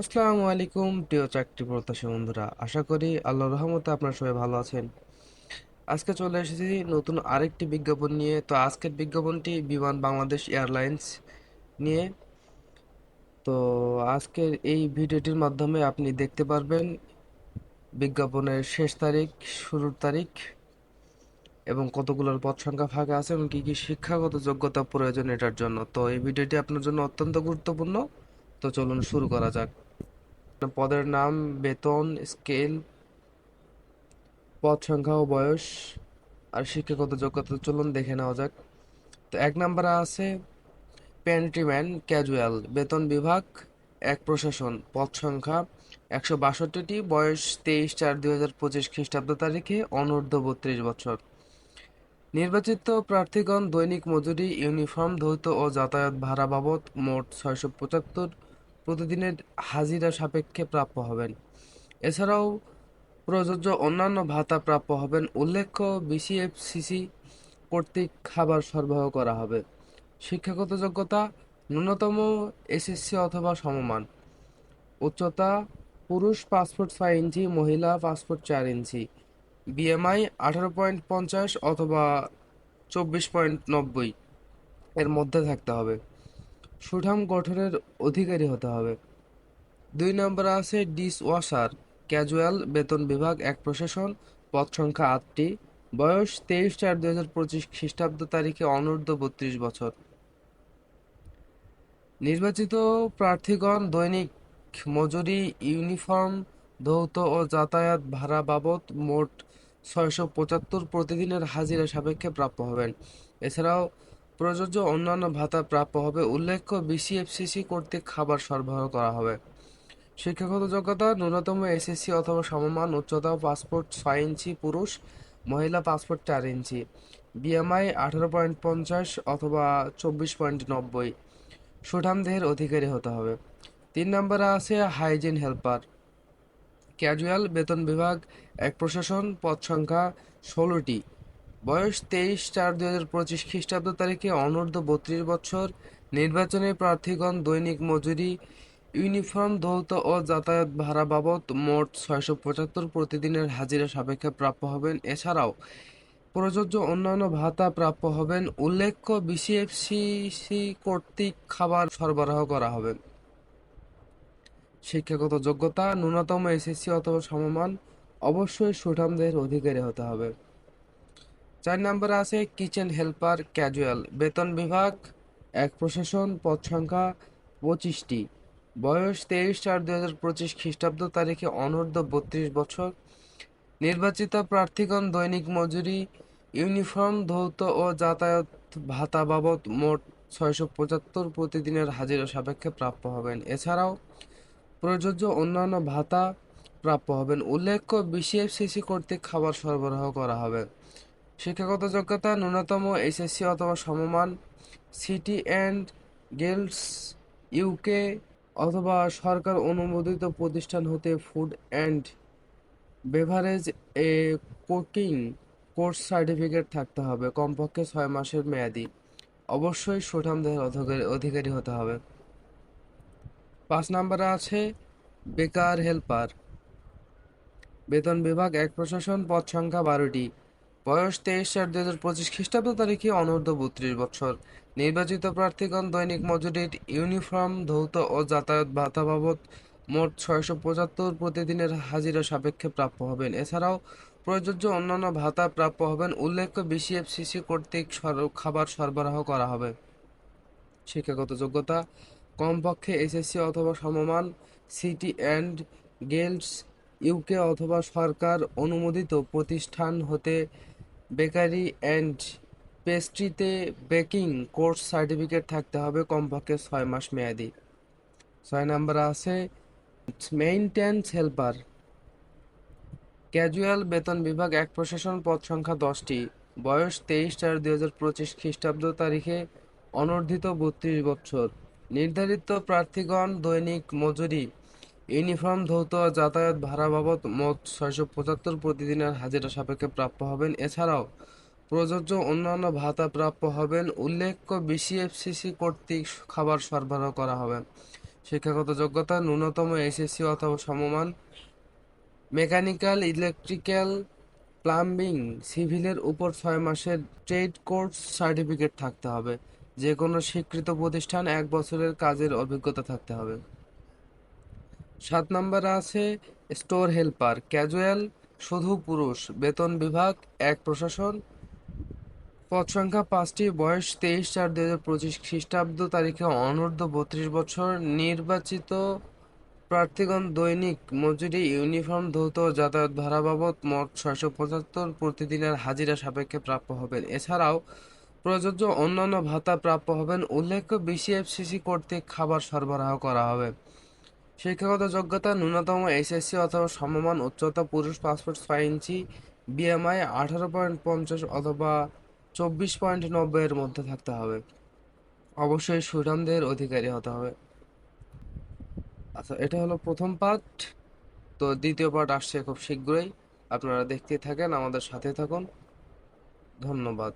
আসসালামু আলাইকুম, প্রিয় চাকরি প্রত্যাশী বন্ধুরা। আশা করি আল্লাহর রহমতে আপনারা সবাই ভালো আছেন। আজকে চলে এসেছি নতুন আরেকটি বিজ্ঞাপন নিয়ে। তো আজকের বিজ্ঞাপনটি বিমান বাংলাদেশ এয়ারলাইন্স নিয়ে। তো আজকের এই ভিডিওটির মাধ্যমে আপনি দেখতে পারবেন বিজ্ঞাপনের শেষ তারিখ, শুরুর তারিখ এবং কতগুলোর পদ সংখ্যা ফাঁকা আছে এবং কি কি শিক্ষাগত যোগ্যতা প্রয়োজন এটার জন্য। তো এই ভিডিওটি আপনার জন্য অত্যন্ত গুরুত্বপূর্ণ। তো চলুন শুরু করা যাক। পদের নাম, বেতন, স্কেল, পদ সংখ্যা ও বয়স, আর শিক্ষাগত যোগ্যতা চলুন দেখে নেওয়া যাক। তো এক নম্বরে আছে প্যান্ট্রিম্যান ক্যাজুয়াল বেতন বিভাগ, এক প্রশাসন, পদ সংখ্যা একশো বাষট্টিটি, বয়স তেইশ চার দুই হাজার পঁচিশ খ্রিস্টাব্দ তারিখে, অনূর্ধ্ব বত্রিশ বছর। নির্বাচিত প্রার্থীগণ দৈনিক মজুরি, ইউনিফর্ম, ধৌত ও যাতায়াত ভাড়া বাবদ মোট ছয়শো পঁচাত্তর প্রতিদিনের হাজিরা সাপেক্ষে প্রাপ্য হবেন। এছাড়াও প্রযোজ্য অন্যান্য ভাতা প্রাপ্য হবেন। উল্লেখ্য বিসিএফসিসি কর্তৃক খাবার সরবরাহ করা হবে। শিক্ষাগত যোগ্যতা, ন্যূনতম এসএসসি অথবা সমমান। উচ্চতা, পুরুষ পাসপোর্ট ছয় ইঞ্চি, মহিলা পাসপোর্ট চার ইঞ্চি। বিএমআই আঠারো পয়েন্ট পঞ্চাশ অথবা চব্বিশ পয়েন্ট নব্বই এর মধ্যে থাকতে হবে। সুঠাম গঠনের অধিকারী হতে হবে। দুই নম্বরে আছে ডিস ওয়াশার ক্যাজুয়াল বেতন বিভাগ এক প্রশাসন, পদ সংখ্যা আটটি, বয়স তেইশ চার দুই হাজার পঁচিশ খ্রিস্টাব্দ তারিখে অনূর্ধ্ব বত্রিশ বছর। নির্বাচিত প্রার্থীগণ দৈনিক মজুরি, ইউনিফর্ম, ধৌত ও যাতায়াত ভাড়া বাবদ মোট ছয়শো পঁচাত্তর প্রতিদিনের হাজিরা সাপেক্ষে প্রাপ্য হবেন। এছাড়াও প্রযোজ্য অন্যান্য ভাতা প্রাপ্য হবে। উল্লেখ্য বিসিএফসিসি কর্তৃক খাবার সরবরাহ করা হবে। শিক্ষাগত যোগ্যতা, ন্যূনতম এসএসসি অথবা সমমান, উচ্চতা পাসপোর্ট ছয় ইঞ্চি পুরুষ, মহিলা পাসপোর্ট চার ইঞ্চি। বিএমআই আঠারো পয়েন্ট পঞ্চাশ অথবা চব্বিশ পয়েন্ট নব্বই। সুঠাম দেহের অধিকারী হতে হবে। তিন নম্বরে আছে হাইজিন হেল্পার। ক্যাজুয়াল বেতন বিভাগ, এক প্রশাসন, পদ সংখ্যা ষোলোটি। বয়স তেইশ চার দুই হাজার পঁচিশ খ্রিস্টাব্দ তারিখে অনূর্ধ্ব বত্রিশ বছর নির্বাচনী প্রার্থীগণ দৈনিক মজুরি, ইউনিফর্ম, ধৌত ও যাতায়াত ভাড়া বাবদ মোট ছয়শো পঁচাত্তর প্রতিদিনের হাজিরা সাপেক্ষে প্রাপ্য হবেন। এছাড়াও প্রযোজ্য অন্যান্য ভাতা প্রাপ্য হবেন। উল্লেখ্য বিসিএফসিসি কর্তৃক খাবার সরবরাহ করা হবে। শিক্ষাগত যোগ্যতা, ন্যূনতম এসএসসি অথবা সমমান, অবশ্যই সুঠাম দেহের অধিকারী হতে হবে। চার নম্বরে আছে কিচেন হেল্পার ক্যাজুয়াল। বেতন বিভাগ, এক প্রশাসন, পদ সংখ্যা পঁচিশটি। বয়স তেইশ চার দুই হাজার পঁচিশ খ্রিস্টাব্দ তারিখে অনূর্ধ্ব বত্রিশ বছর। নির্বাচিত প্রার্থীগণ দৈনিক মজুরি, ইউনিফর্ম, ধৌত ও যাতায়াত ভাতা বাবদ মোট ছয়শো পঁচাত্তর প্রতিদিনের হাজিরা সাপেক্ষে প্রাপ্য হবেন। এছাড়াও প্রযোজ্য অন্যান্য ভাতা প্রাপ্য হবেন। উল্লেখ্য, বিসিএফসিসি কর্তৃক খাবার সরবরাহ করা হবে। শিক্ষাগত যোগ্যতা, ন্যূনতম এইচএসসি অথবা সমমান, সিটি অ্যান্ড গিল্ডস ইউকে অথবা সরকার অনুমোদিত প্রতিষ্ঠান হতে ফুড অ্যান্ড বেভারেজ এ কুকিং কোর্স সার্টিফিকেট থাকতে হবে। কমপক্ষে ছয় মাসের মেয়াদি। অবশ্যই সুঠাম দেহের অধিকারী- অধিকারী হতে হবে। পাঁচ নম্বরে আছে বেকার হেল্পার। বেতন বিভাগ এক প্রশাসন, পদ সংখ্যা বারোটি। বয়স তেইশ চার দুই হাজার পঁচিশ খ্রিস্টাব্দ তারিখে অনূর্ধ্ব বত্রিশ বছর। নির্বাচিত প্রার্থীগণ দৈনিক মজুরির ইউনিফর্ম, ধৌত ও যাতায়াত ভাতা বাবদ মোট ছয়শো পঁচাত্তর প্রতিদিনের হাজিরা সাপেক্ষে প্রাপ্য হবেন। এছাড়াও প্রযোজ্য অন্যান্য ভাতা প্রাপ্য হবেন। উল্লেখ্য, বিসিএফসিসি কর্তৃক খাবার সরবরাহ করা হবে। শিক্ষাগত যোগ্যতা, কমপক্ষে এসএসসি অথবা সমমান, সিটি অ্যান্ড গিল্ডস ইউকে অথবা সরকার অনুমোদিত প্রতিষ্ঠান হতে বেকারি অ্যান্ড পেস্ট্রিতে বেকিং কোর্স সার্টিফিকেট থাকতে হবে কমপক্ষে ছয় মাস মেয়াদি। ছয় নম্বর আছে, মেইনটেন্স হেল্পার। ক্যাজুয়াল বেতন বিভাগ এক প্রশাসন পদ সংখ্যা দশটি। বয়স তেইশ চার দুই হাজার পঁচিশ খ্রিস্টাব্দ তারিখে অনর্ধিত বত্রিশ বছর। নির্ধারিত প্রার্থীগণ দৈনিক মজুরি ইউনিফর্ম ধৌত যাতায়াত ভাড়া বাবদ মোট ছয়শো পঁচাত্তর প্রতিদিনের হাজিরা সাপেক্ষে প্রাপ্য হবেন। এছাড়াও প্রযোজ্য অন্যান্য ভাতা প্রাপ্য হবেন। উল্লেখ্য বিসিএফসিসি কর্তৃক খাবার সরবরাহ করা হবে। শিক্ষাগত যোগ্যতা, ন্যূনতম এসএসসি অথবা সমমান, মেকানিক্যাল, ইলেকট্রিক্যাল, প্লাম্বিং, সিভিলের উপর ছয় মাসের ট্রেড কোর্স সার্টিফিকেট থাকতে হবে। যে কোনো স্বীকৃত প্রতিষ্ঠান এক বছরের কাজের অভিজ্ঞতা থাকতে হবে। সাত নম্বরে আছে, স্টোর হেল্পার, ক্যাজুয়াল শুধু পুরুষ, বেতন বিভাগ, এক প্রশাসন। পদ সংখ্যা পাঁচটি, বয়স তেইশ চার দুই হাজার পঁচিশ খ্রিস্টাব্দ তারিখে অনূর্ধ্ব বত্রিশ বছর, নির্বাচিত প্রার্থীগণ দৈনিক মজুরি, ইউনিফর্ম ধৌত যাতায়াত ভাড়া বাবদ মোট ছয়শো পঁচাত্তর প্রতিদিনের হাজিরা সাপেক্ষে প্রাপ্য হবেন। এছাড়াও প্রযোজ্য অন্যান্য ভাতা প্রাপ্য হবেন। উল্লেখ্য, বিসিএফসিসি কর্তৃক খাবার সরবরাহ করা হবে। শিক্ষাগত যোগ্যতা ন্যূনতম এসএসসি অথবা সমমান উচ্চতা পুরুষ পাসপোর্ট ছয় ইঞ্চি বিএমআই আঠারো পয়েন্ট পঞ্চাশ অথবা চব্বিশ পয়েন্ট নব্বই এর মধ্যে থাকতে হবে। অবশ্যই সুঠামদের অধিকারী হতে হবে। আচ্ছা এটা হলো প্রথম পার্ট তো দ্বিতীয় পার্ট আসছে খুব শীঘ্রই। আপনারা দেখতেই থাকেন, আমাদের সাথে থাকুন। ধন্যবাদ।